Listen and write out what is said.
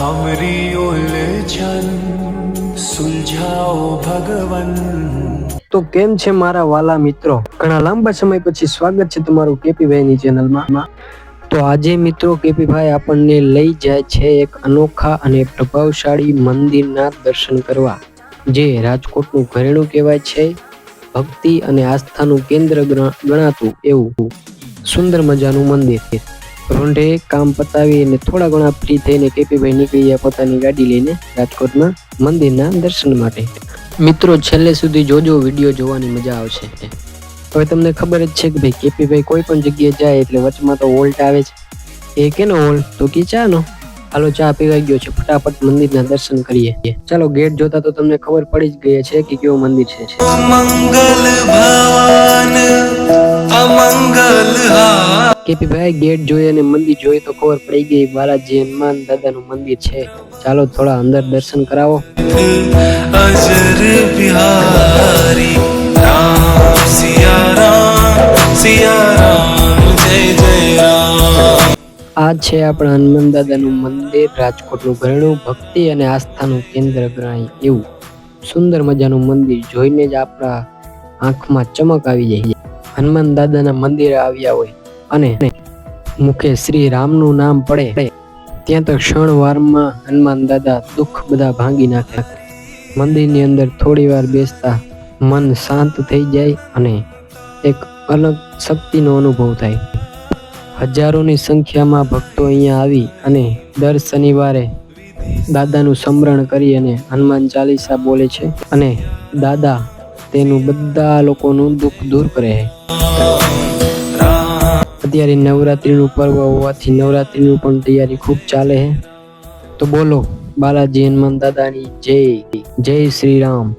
हमरी उलझन सुलझाओ भगवन તો કેમ છે મારા વાલા મિત્રો ઘણા લાંબા સમય પછી સ્વાગત છે તમારું કેપીભાઈ ની ચેનલમાં તો આજે મિત્રો કેપીભાઈ આપણને લઈ જાય છે એક અનોખા અને પ્રભાવશાળી મંદિરના દર્શન કરવા જે રાજકોટનું ઘરેણું કહેવાય છે ભક્તિ અને આસ્થાનું કેન્દ્ર ગણ- ગણાતું એવું સુંદર મજાનું મંદિર રોંઢે કામ પતાવીને થોડા ઘણા ફ્રી થઈને કેપીભાઈ નીકળી ગયા પોતાની ગાડી લઈને રાજકોટમાં મંદિરના દર્શન માટે. મિત્રો, છેલ્લે સુધી જોજો, વીડિયો જોવાની મજા આવશે. હવે તમને ખબર જ છે કે ભાઈ, કેપીભાઈ કોઈ પણ જગ્યાએ જાય એટલે વચમાં તો વોલ્ટ આવે છે. એ કેનો વોલ્ટ તો કે ચાનો. હાલો, ચા પીવાઈ ગયો છે. ફટાફટ મંદિરના દર્શન કરીએ. ચાલો, ગેટ જોતા તો તમને ખબર પડી જ ગઈ છે કે કેવું મંદિર છે. મંગલ ભવાન, અમંગલ કેપી ભાઈ ગેટ જોઈ અને મંદિર જોઈ તો ખબર પડી ગઈ બાલાજી હનુમાન દાદા નું મંદિર છે. ચાલો થોડા અંદર દર્શન કરાવો. આ છે આપણા હનુમાન દાદાનું મંદિર રાજકોટનું ઘરેણું ભક્તિ અને આસ્થાનું કેન્દ્ર ગણાય એવું. સુંદર મજાનું મંદિર જોઈને જ આપણા આંખમાં ચમક આવી જાય. હનુમાન દાદાના મંદિરે આવ્યા હોય અને મુખે શ્રી રામનું નામ પડે, ત્યાં તો ક્ષણવારમાં હનુમાન દાદા દુઃખ બધા ભાંગી નાખે મંદિરની અંદર થોડી વાર બેસતા મન શાંત થઈ જાય અને એક અલગ શક્તિનો અનુભવ થાય. હજારોની સંખ્યામાં ભક્તો અહીંયા આવી અને દર શનિવારે દાદાનું સમરણ કરી અને હનુમાન ચાલીસા બોલે છે અને દાદા તેનું બધા લોકોનું દુઃખ દૂર કરે છે. અત્યારે નવરાત્રીનું પર્વ હોવાથી નવરાત્રીનું પણ તૈયારી ખૂબ ચાલે છે તો બોલો, બાલાજી હનુમાન દાદાની જય જય શ્રી રામ.